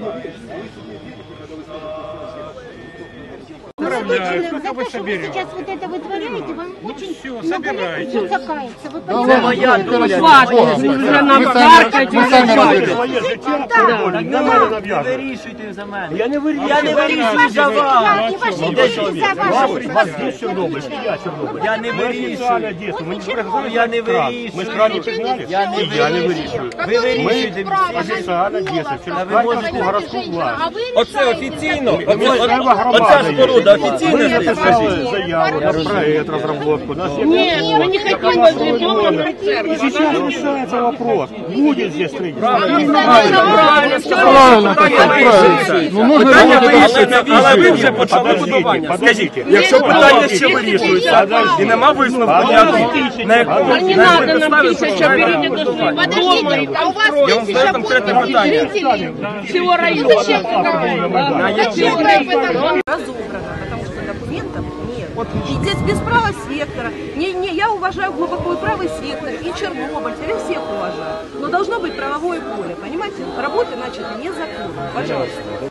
Ми ответственны за вы то, что вы соберете? сейчас вот это вытворяете. Вам очень всё, много лет собирайте. придется каяться. Вы ладно, понимаете? короче, Хватит, Бога, вже ми нам самі- каркать, ми вже самі хватить. розберемося. Своє життя Так. проводить, на мене Не нав'язує. вирішуйте за мене. Я не вирішую. Я не вирішую за вас. Да, и ваши Молодой дети человек, за вас, ваши. вас есть Чернобыльский, я Чернобыль. Я не Мы официально вирішую. действуем. Мы не Чернобыль. проходим Я не кран. вирішую. Мы с краном знали? Я не И я не вирішую. Ви вирішуєте. Официально действуем. Через А ви можете- Харьковскую городскую власть. Оце офіційно. Оце- Місцева Оця громада є. споруда Мы написали заяву на проект, разработку. Нет, мы не хотим возле дома И сейчас решается вопрос, будет здесь строительство. Правильно, Правильно, правильно. Ну, нужно Питання вирішується, але ви вже почали Подождите, будування. Скажіть, подождите. якщо питання ще вирішується і нема висновку на якому Не надо нам тысяча, берите до своего будування? А у вас конкретне питання. Всего района. На якій разобрано, потому что документов нет. И здесь без права сектора. Не, не, я уважаю глубоко и правый сектор, и Чернобыль, я всех уважаю. Но должно быть правовое поле, понимаете? Работы начаты незаконно. Пожалуйста.